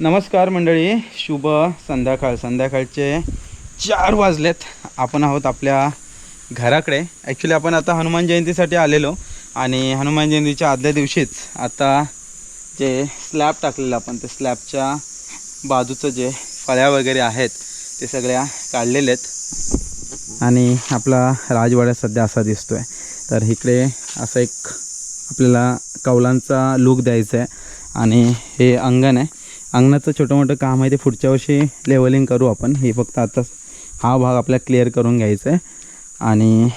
नमस्कार मंडळी शुभ संध्याकाळ. संध्याकाळचे चार वाजलेत. आपण आहोत आपल्या घराकडे. ॲक्च्युली आपण आता हनुमान जयंतीसाठी आलेलो आणि हनुमान जयंतीच्या आदल्या दिवशीच आता जे स्लॅब टाकलेलं आपण ते स्लॅबच्या बाजूचं जे फळ्या वगैरे आहेत ते सगळ्या काढलेले आहेत. आणि आपला राजवाडा सध्या असा दिसतोय. तर इकडे असं एक आपल्याला कौलांचा लूक द्यायचा आहे. आणि हे अंगण आहे. अंगणाचं छोटं मोठं काम आहे ते पुढच्या वर्षी लेवलिंग करू आपण. हे फक्त आता हा भाग आपला क्लिअर करून घ्यायचा आहे. आणि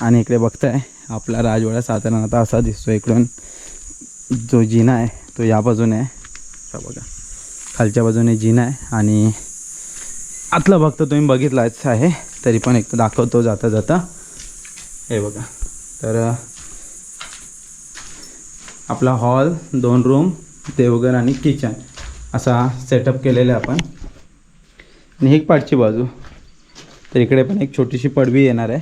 आणि इकडे बघताय आपला राजवाडा साधारण आता असा दिसतो इकडून. जो जिना आहे तो या बाजूने आहे. बघा. खालच्या बाजूने जिना आहे आणि आतला भाग तर तुम्ही बघितलाच आहे. तरी पण एक दाखवतो जाता जाता. हे बघा. तर आपला हॉल दोन रूम देवघर आणि किचन असा सेटअप केलेला आहे आपण. आणि एक पाठची बाजू. तर इकडे पण एक छोटीशी पडवी येणार आहे.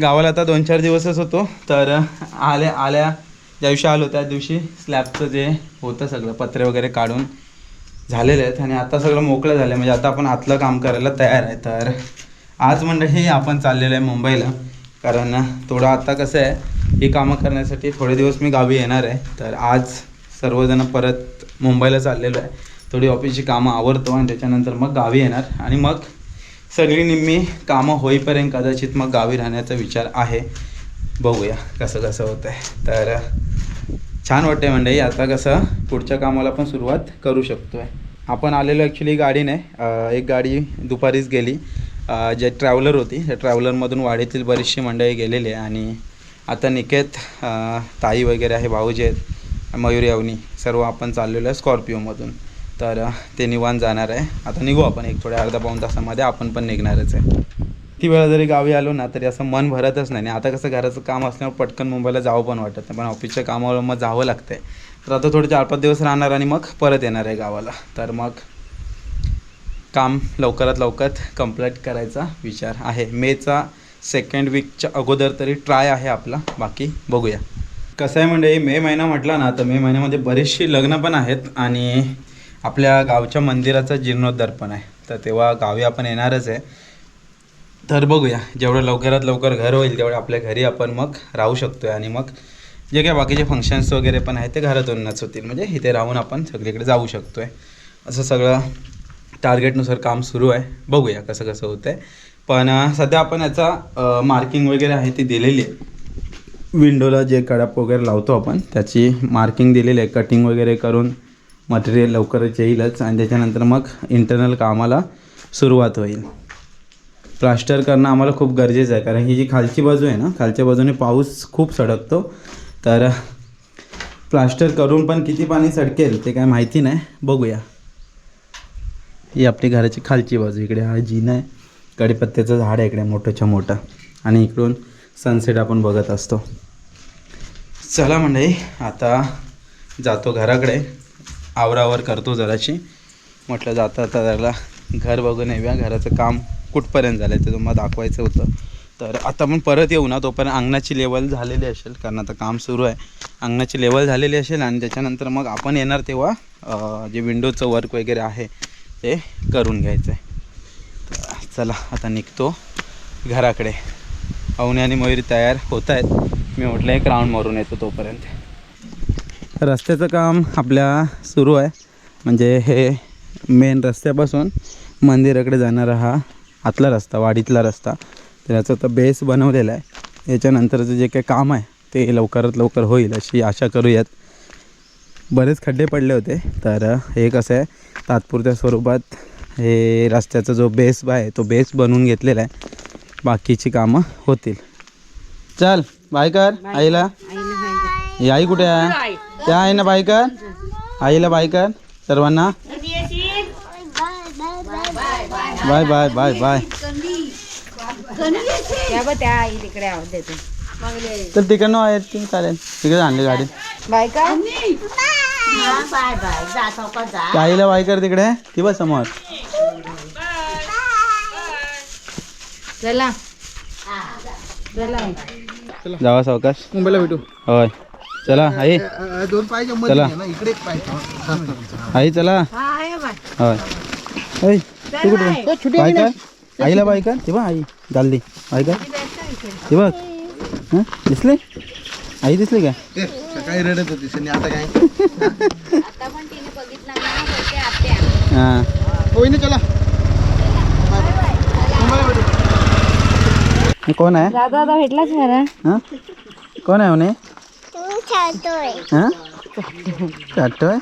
गावाला आता दोन चार दिवसच होतो तर आल्या आल्या ज्या दिवशी आलो त्या दिवशी स्लॅबचं जे होतं सगळं पत्रे वगैरे काढून झालेले आहेत आणि आता सगळं मोकळं झालं आहे म्हणजे आता आपण आतलं काम करायला तयार आहे. तर आज मंडळी आपण चाललेलं आहे मुंबईला. कारण थोडं आता कसं आहे ही कामं करण्यासाठी थोडे दिवस मी गावी येणार आहे. तर आज सर्वजण परत मुंबईला चाललेलो आहे. थोडी ऑफिसची कामं आवरतो आणि त्याच्यानंतर मग गावी येणार. आणि मग सगळी निम्मी कामं होईपर्यंत कदाचित मग गावी राहण्याचा विचार आहे. बघूया कसं कसं होतं आहे तर छान वाटते मंडळी आता कसं पुढच्या कामाला पण सुरुवात करू शकतो आहे आपण आलेलो ॲक्च्युली गाडीने. एक गाडी दुपारीच गेली. जे ट्रॅव्हलर होती त्या ट्रॅव्हलरमधून वाडीतील बरीचशी मंडळी गेलेली आहे आणि आता निकेत ताई वगैरे आहे भाऊजी आहेत मयुरी अवनी सर्व आपण चाललेलो आहे स्कॉर्पिओमधून. तर ते निवांत जाणार आहे. आता निघू आपण एक थोड्या अर्धा पाऊण तासामध्ये आपण पण निघणारच आहे. ती वेळा जरी गावी आलो ना तरी असं मन भरतच नाही. आणि आता कसं घराचं काम असल्यामुळे पटकन मुंबईला जावं पण वाटत नाही. पण ऑफिसच्या कामावर मग जावं लागतं आहे तर आता थोडे चार पाच दिवस राहणार आणि मग परत येणार आहे गावाला. तर मग काम लवकरात लवकर कंप्लीट करायचा विचार आहे. मेचा सेकंड वीकच्या अगोदर तरी ट्राय आहे आपला. बाकी बघूया. कसं आहे म्हणजे मे महिना म्हटला ना तर मे महिन्यामध्ये बरीचशी लग्न पण आहेत आणि आपल्या गावच्या मंदिराचा जीर्णोद्धार पण आहे. तर तेव्हा गावी आपण येणारच आहे. तर बघूया जेवढं लवकरात लवकर घर होईल तेवढं आपल्या घरी आपण मग राहू शकतो आहे आणि मग जे काही बाकीचे फंक्शन्स वगैरे पण आहेत ते घरातूनच होतील. म्हणजे इथे राहून आपण सगळीकडे जाऊ शकतो आहे असं सगळं टार्गेटनुसार काम सुरू आहे. बघूया कसं कसं होतं आहे पण सध्या आपण याचा मार्किंग वगैरे आहे ती दिलेली आहे. विंडोला जे कडप वगैरे लावतो आपण त्याची मार्किंग दिलेली आहे. कटिंग वगैरे करून मटेरियल लवकरच येईलच आणि त्याच्यानंतर मग इंटरनल कामाला सुरुवात होईल. प्लास्टर करणं आम्हाला खूप गरजेचं आहे कारण ही जी खालची बाजू आहे ना खालच्या बाजूने पाऊस खूप सडकतो. तर प्लास्टर करून पण किती पाणी सडकेल ते काय माहिती नाही. बघूया. ही आपली घराची खालची बाजू इकडे हा जिना आहे. कढीपत्त्याचं झाड आहे इकडे मोठंच्या मोठं. आणि इकडून सनसेट आपण बघत असतो. चला म्हणजे आता जातो घराकडे. आवरावर करतो जराशी. म्हटलं जाता आता त्याला घर बघून येऊया. घराचं काम कुठपर्यंत झालं आहे ते तुम्हाला दाखवायचं होतं. तर आता आपण परत येऊ ना तोपर्यंत अंगणाची लेवल झालेली असेल कारण आता काम सुरू आहे. अंगणाची लेवल झालेली असेल आणि त्याच्यानंतर मग आपण येणार तेव्हा जे विंडोचं वर्क वगैरे आहे ते करून घ्यायचं आहे चला आता निघतो घराकडे. अवनी आणि मयुरी तयार होत आहेत मी म्हटलं एक राऊंड मारून येतो तोपर्यंत. रस्त्याचं काम आपल्या सुरू आहे. म्हणजे हे मेन रस्त्यापासून मंदिराकडे जाणारा हा आतला रस्ता वाडीतला रस्ता. तर याचा तर बेस बनवलेला आहे. याच्यानंतरचं जे काही काम आहे ते लवकरात लवकर होईल अशी आशा करूयात. बरेच खड्डे पडले होते. तर हे कसं आहे तात्पुरत्या स्वरूपात हे रस्त्याचा जो बेस आहे तो बेस बनवून घेतलेला आहे. बाकीची कामं होतील. चल बाय. कर आईला ही आई कुठे आहे? त्या आहे ना बाय कर आईला बाय कर सर्वांना बाय बाय बाय बाय. तर तिकडनं आहेत की चालेल. तिकडे आणली गाडी. बायका बाय बाय. जा जा. कर तिकडे. ती बस समोर. चला. चला. जावा सावकाश. मुंबईला भेटू. होय. चला आई. दोन पाहिजे चला. इकडे एक पाहिजे. आई चला. होय. ऐ, तू कुठे? बाय. का आईला बाय का ते बघ आई. घाल दे. बाय का ते बघ. हं? दिसले? आई दिसली का सकाळी रडत होती सनी आता काय? आता पण तिने बघितला ना बोलते आत्या. हाँ. होई ना चला. हे कोण आहे? दादा दादा भेटलाच मला. हाँ? कोण आहे म्हणे? हाँ? चाटतोय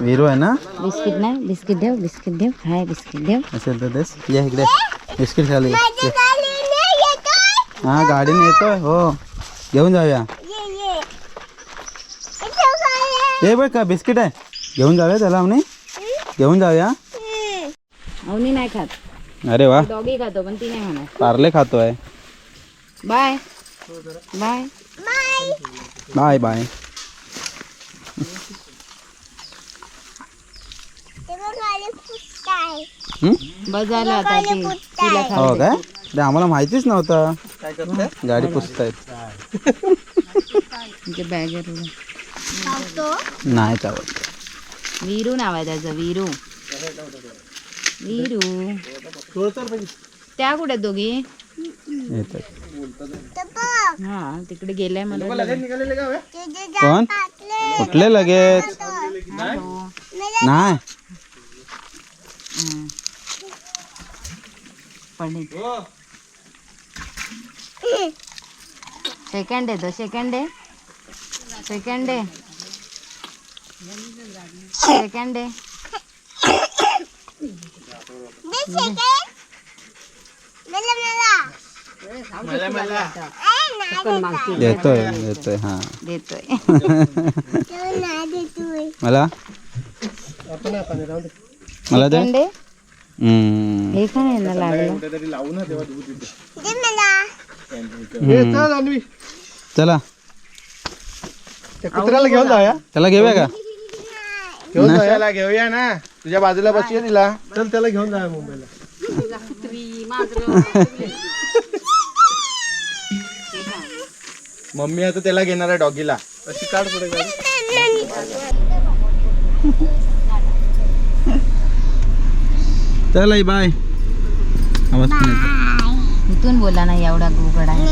वीरू आहे ना? बिस्किट ना बिस्किट देव बिस्किट देव. हाय बिस्किट देव. असेल तर या इकडे. बिस्किट खाली. हाँ गाडीने येतोय. हो. घेऊन जाऊया. हे बघ का बिस्किट आहे? घेऊन जाऊया त्याला म्हणे घेऊन जाऊया. अवनी नाही खात. अरे वा. डॉगी खातो पण ती नाही म्हणत पार्ले खातोय. बाय. बाय. Bye bye. हं? आता ती तिला हो. काय? ते आम्हाला माहितीच नव्हतं. गाडी पुसतायत. बॅगेर नाही चावत वीरू नाव आहे त्याचं वीरू. वीरू. त्या कुठे आहेत दोघी? हा तिकडे गेलाय मला कोण? कुठले लगेच? नाही. सेकंड आहे तो सेकंड आहे. सेकंड आहे सेकंड आहे देतोय देतोय हा देतोय मला मला दे. हे का नाही ना लागलं चला त्या कुत्र्याला घेऊन जाऊया. त्याला घेऊया का? घेऊन जाऊया घेऊया ना. तुझ्या बाजूला बसूया तिला चल त्याला घेऊन जाऊया मुंबईला. मम्मी आता त्याला घेणार आहे डॉगीला. अशी काढ पुढे चल आई बाय. आवाज. इथून बोला ना एवढा गुगड आहे.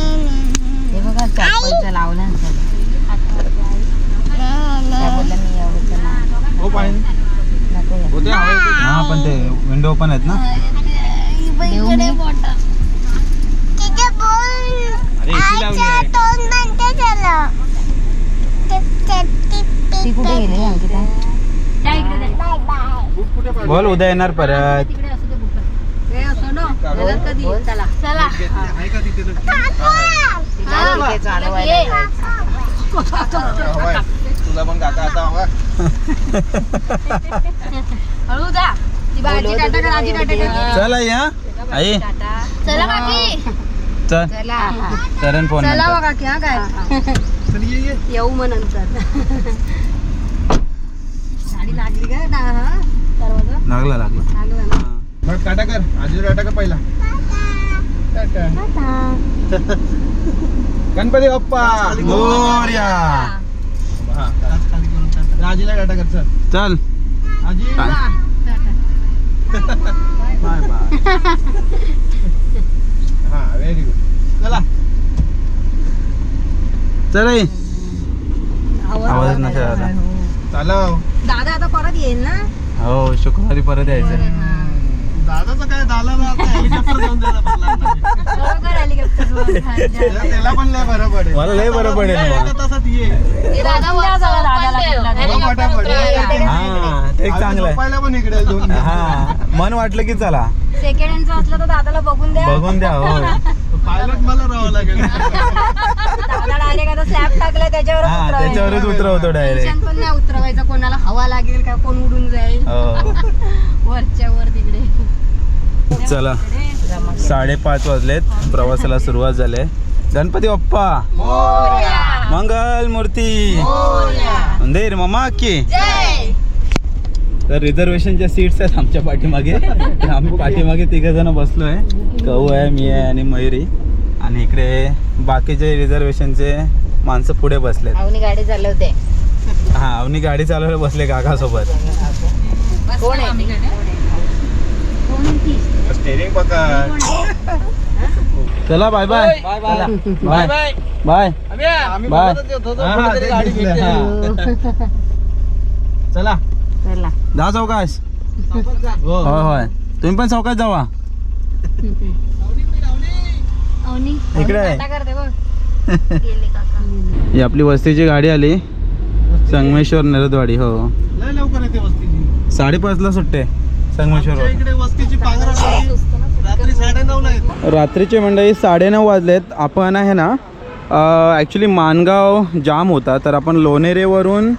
हे बघा चप्पलचं लावलं ना सगळं. मी एवढं हो नको होते हा पण ते विंडो ओपन आहेत ना अरे लावली आहे ती कुठे गेली अंकिता बोल उद्या येणार परत बोल चला आहे का तिथे तिथे चालवायला जायचं. तुला पण काका आता हवा. चल आई. हा आई चला काकी. चल. चला. करण फोन. चल ये ये. येऊ मग नंतर. गाडी लागली का? ना दरवाजा? लागला लागला. लागला ना. हा. मग टाटा कर. आजी टाटा कर पहिला. टाटा. गणपती बाप्पा. मोरया. टाटा. आजीला टाटा कर चल. चल. आजी? बाय. बाय हा व्हेरी गुड चला. चल आई आवाज नसेल आला चालव. दादा आता परत येईल ना? हो शुक्रवारी परत यायचं. दादाचं काय झालं ना आता हेलिकॉप्टर घेऊन द्यायला पडला बरोबर आली त्याला त्याला पण लय बरं पडेल. मला लय बरं पडेल तुला मग. एका तासात ये. हो, पटापट. हा ते एक चांगलं आहे. झोपायला पण इकडे दोन हा मन वाटलं की चला. सेकंड हँडचं असलं तर दादाला बघून द्या. बघून द्या हो. पायलट मला राहावं लागेल. दादा डायरेक्ट आता स्लॅब टाकलाय त्याच्यावर हा त्याच्यावरच उतरवतो डायरेक्ट पण नाही उतरवायचा. कोणाला हवा लागेल का कोण उडून जाईल? हो. वरच्या वर तिकडे. चला. साडेपाच वाजलेत. प्रवासाला सुरुवात झाली गणपती बाप्पा. मंगल मूर्ती. अंधेर मामा की. तर रिझर्वेशनच्या सीट्स आहेत आमच्या पाठीमागे. आम्ही पाठीमागे तिघ जण बसलोय. कहू आहे मी आहे आणि मयुरी. आणि इकडे बाकीचे रिझर्वेशनचे माणसं पुढे बसलेत. अवनी गाडी चालवते. हा अवनी गाडी चालवायला बसले काकासोबत. कोण आहे? स्टेरिंग पकड. चला bye bye bye bye bye bye चला. चला. जा चौकाश. होय होय. तुम्ही पण चौकाश जावा. इकडे ही आपली वस्तीची गाडी आली. संगमेश्वर नरदवाडी हो. लय लवकर येते वस्तीची. साडेपाचला सुट्टे संगमेश्वर आमच्या इकडे वस्तीची पांघरा रात्री साडे नऊ ला येते. रात्रीचे मंडळी साडेनऊ वाजलेत. आपण आहे ना ॲक्च्युली मानगाव जाम होता. तर आपण लोणेरेवरून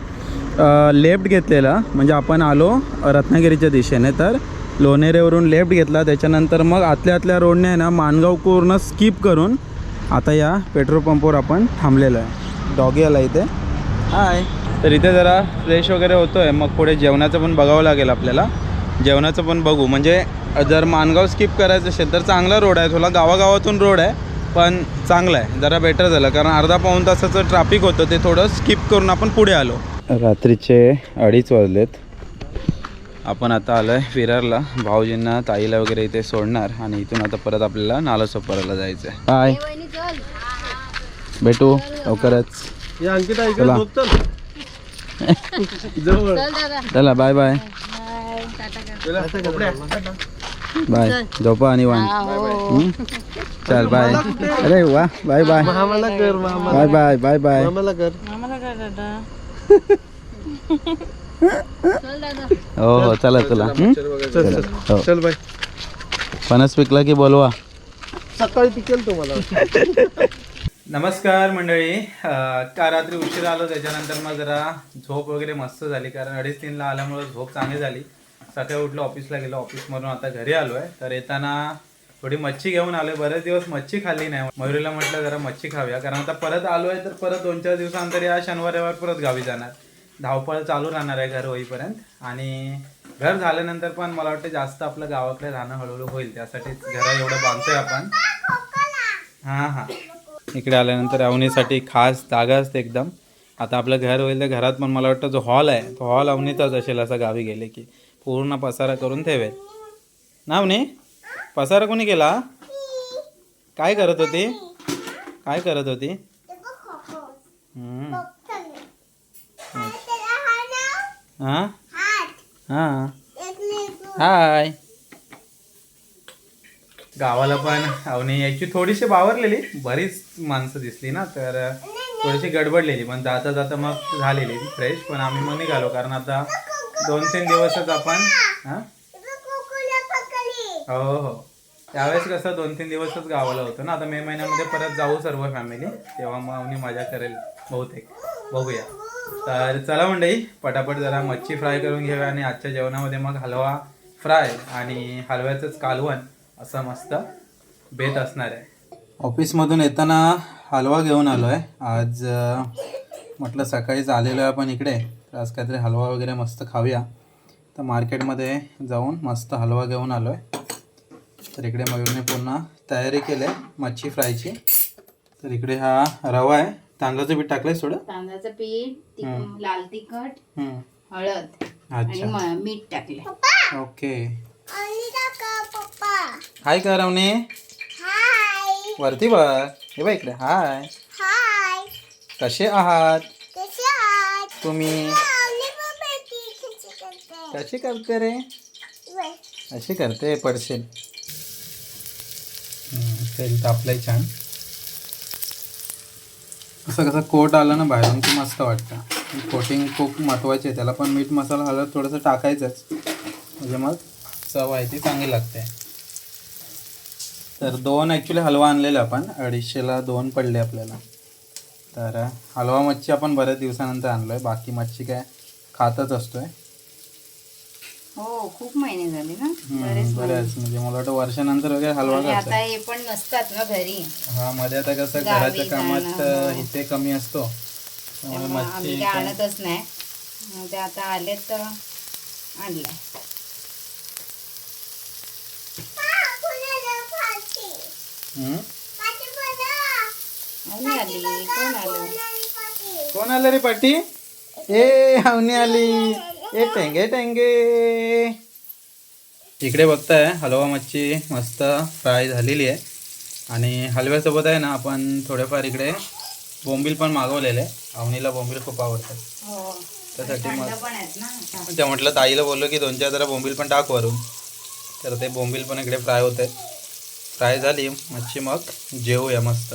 लेफ्ट घेतलेला. म्हणजे आपण आलो रत्नागिरीच्या दिशेने. तर लोणेरेवरून लेफ्ट घेतला. त्याच्यानंतर मग आतल्या आतल्या रोडने आहे ना मानगाव पूर्ण स्किप करून आता या पेट्रोल पंपवर आपण थांबलेलो आहे. डॉगी आला इथे. हाय तर इथे जरा फ्रेश वगैरे होतो आहे मग पुढे जेवणाचं पण बघावं लागेल आपल्याला. जेवणाचं पण बघू. म्हणजे जर मानगाव स्किप करायचं असेल तर चांगला रोड आहे. थोडा गावागावातून रोड आहे पण चांगलं आहे. जरा बेटर झालं. कारण अर्धा पाऊण तासाचं ट्रॅफिक होतं ते थोडं स्किप करून आपण पुढे आलो. रात्रीचे अडीच वाजलेत. आपण आता आलो आहे विरारला. भाऊजींना ताईला वगैरे इथे सोडणार आणि इथून आता परत आपल्याला नालासोपाराला जायचं आहे बाय भेटू लवकरच. चला. Bye bye bye. झोपा आणि वाण? चल बाय. अरे वा बाय बाय. मामाला कर मामा बाय बाय बाय बाय. मामाला कर. हो हो चला चला. हं? चल चल. चल बाय. फणस पिकला की बोलवा. सकाळी पिकेल तुम्हाला. नमस्कार मंडळी. का रात्री उशीर आलो त्याच्यानंतर मग जरा झोप वगैरे मस्त झाली कारण अडीच तीनला आल्यामुळे झोप चांगली झाली. सकाळी उठलो ऑफिसला गेलो ऑफिसमधून आता घरी आलो आहे तर येताना थोडी मच्छी घेऊन आलोय. बरेच दिवस मच्छी खाल्ली नाही. मयुरीला म्हटलं जरा मच्छी खाऊया. कारण आता परत आलो आहे तर परत दोन चार दिवसानंतर या शनिवार रविवार परत गावी जाणार. धावपळ चालू राहणार आहे घर होईपर्यंत. आणि घर झाल्यानंतर पण मला वाटतं जास्त आपलं गावाकडे राहणं हळूहळू होईल. त्यासाठीच घर एवढं बांधतोय आपण. हां हां. इकडे आल्यानंतर अवनीसाठी खास जागा असते एकदम. आता आपलं घर होईल तर घरात पण मला वाटतं जो हॉल आहे तो हॉल अवनीचाच असेल असा गावी गेले की. पूर्ण पसारा करून ठेवेल. ना अवनी? पसारा कोणी केला? काय करत होती? काय करत होती? हां? हां. हाय. गावाला पण अवनी यायची थोडीशी बावरलेली. बरीच माणसं दिसली ना तर थोडीशी गडबडलेली पण जाता जाता मग झालेली फ्रेश पण आम्ही मग निघालो. कारण आता दोन तीन दिवसच आपण हो? हो त्यावेळेस कसं दोन तीन दिवसच गावाला होतो ना. आता मे महिन्यामध्ये परत जाऊ सर्व फॅमिली तेव्हा मग आम्ही मजा करेल बहुतेक. बघूया. तर चला मंडई पटापट जरा मच्छी फ्राय करून घेऊया आणि आजच्या जेवणामध्ये मग हलवा फ्राय आणि हलव्याचंच कालवण असं मस्त बेत असणार आहे. ऑफिसमधून येताना हलवा घेऊन आलो आहे आज म्हटलं सकाळीच आलेलो आहे आपण इकडे तर आज काहीतरी हलवा वगैरे मस्त खाऊया. तर मार्केटमध्ये जाऊन मस्त हलवा घेऊन आलो आहे तर इकडे मयूरने पुन्हा तयारी केली आहे मच्छी फ्रायची. तर इकडे हा रवा आहे. तांदळाचं पीठ टाकलंय थोडं तांदळाचं पीठ. लाल तिखट. हळद आणि अच्छा. मीठ टाकले ओके. हाय का रवणे वरती बघ. हे बघ इकडे. हाय. कसे आहात? तुम्ही? कशी करते? रे? अशी करते तेल तापलंय छान. असं कसं कोट आलं ना बाहेरून की मस्त वाटतं. कोटिंग खूप महत्त्वाची आहे त्याला पण मीठ मसाला हळद थोडंसं टाकायचंच. म्हणजे मग चव आहे ती चांगली लागते. तर दोन ॲक्च्युली हलवा आणलेला आपण. अडीचशेला दोन पडले आपल्याला. तर हलवा मच्छी आपण बऱ्याच दिवसानंतर आणलोय. बाकी मच्छी काय खातच असतोय. हो खूप महिने झाले ना. बरेच. बऱ्याच. म्हणजे मला वाटतं वर्षानंतर वगैरे हलवा आणि आता हे पण नसतात ना घरी. हा मध्ये आता कसं घराच्या कामात हो. इथे कमी असतो. त्यामुळे मच्छी आणतच नाही. ते आता आले तर आणलंय हम्म? हो अवनी आली. कोण आलं? कोण आलं रे पाटी ए अवनी आली. ए टेंगे टेंगे. इकडे बघताय हलवा मच्छी मस्त फ्राय झालेली आहे. आणि हलव्यासोबत आहे ना आपण थोडेफार इकडे बोंबील पण मागवलेले. अवनीला बोंबील खूप आवडतात. हो. त्यासाठी मग म्हटलं ताईला बोललो की दोन चार जरा बोंबील पण टाक वरून. तर ते बोंबील पण इकडे फ्राय होत आहेत फ्राय झाली? मच्छी मग जेवूया मस्त.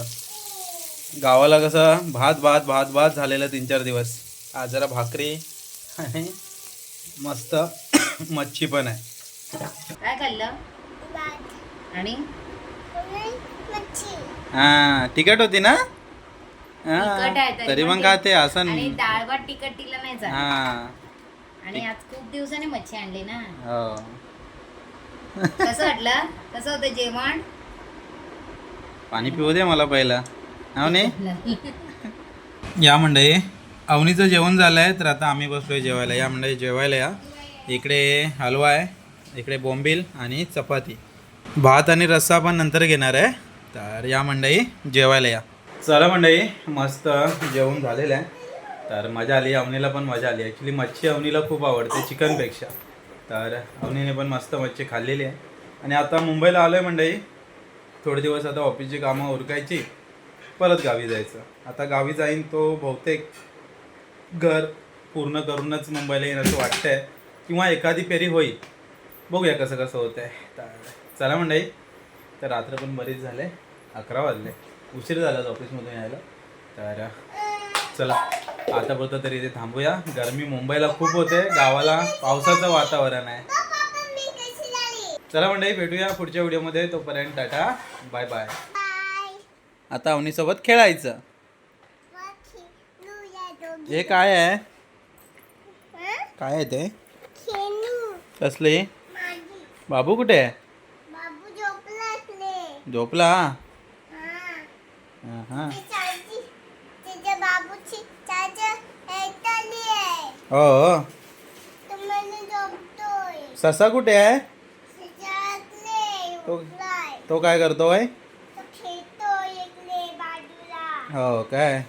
गावाला कसं भात भात भात भात झालेलं तीन चार दिवस. आज जरा भाकरी आणि मस्त मच्छी पण आहे. काय खाल्लं? आणि? हां तिखट होती ना? हां तरी पण पण ते- असं. आणि डाळ भात तिकटीला नाही जात हां. आणि आज खूप दिवसाने मच्छी आणली ना. हो. कसं वाटलं? कसं होतं जेवण? पाणी पिऊ दे मला पहिला. हो नाही या मंडळी अवनीचं जेवण झालं आहे तर आता आम्ही बसलोय जेवायला. या मंडळी जेवायला या. इकडे हलवा आहे इकडे बोंबील आणि चपाती. भात आणि रस्सा पण नंतर घेणार आहे. तर या मंडळी जेवायला या. चला मंडळी मस्त जेवण झालेलं आहे. तर मजा आली अवनीला पण मजा आली. ॲक्च्युली मच्छी अवनीला खूप आवडते चिकनपेक्षा. तर अवनीने पण मस्त मच्छी खाल्लेली आहे. आणि आता मुंबईला आलो आहे मंडळी. थोडे दिवस आता ऑफिसची कामं उरकायची परत गावी जायचं. आता गावी जाईन तो बहुतेक घर पूर्ण करूनच मुंबईला येईन असं वाटतंय. किंवा एखादी फेरी होईल. बघूया कसं कसं होतं आहे चला मंडई तर रात्र पण बरीच झाले अकरा वाजले. उशीर झाला ऑफिसमधून यायला. तर चला आतापर्यंत तरी इथे थांबूया. गरमी मुंबईला खूप होते. गावाला पावसाचं वातावरण आहे. चला मंडळी भेटूया पुढच्या व्हिडिओमध्ये. तोपर्यंत टाटा. Bye bye. आता अवनीसोबत खेळायचं. हे काय आहे? काय आहे ते? कसले? बाबू कुठे आहे? बाबू झोपला हा हा, ससा कुठे आहे? तो- तो काय करतोय हो काय?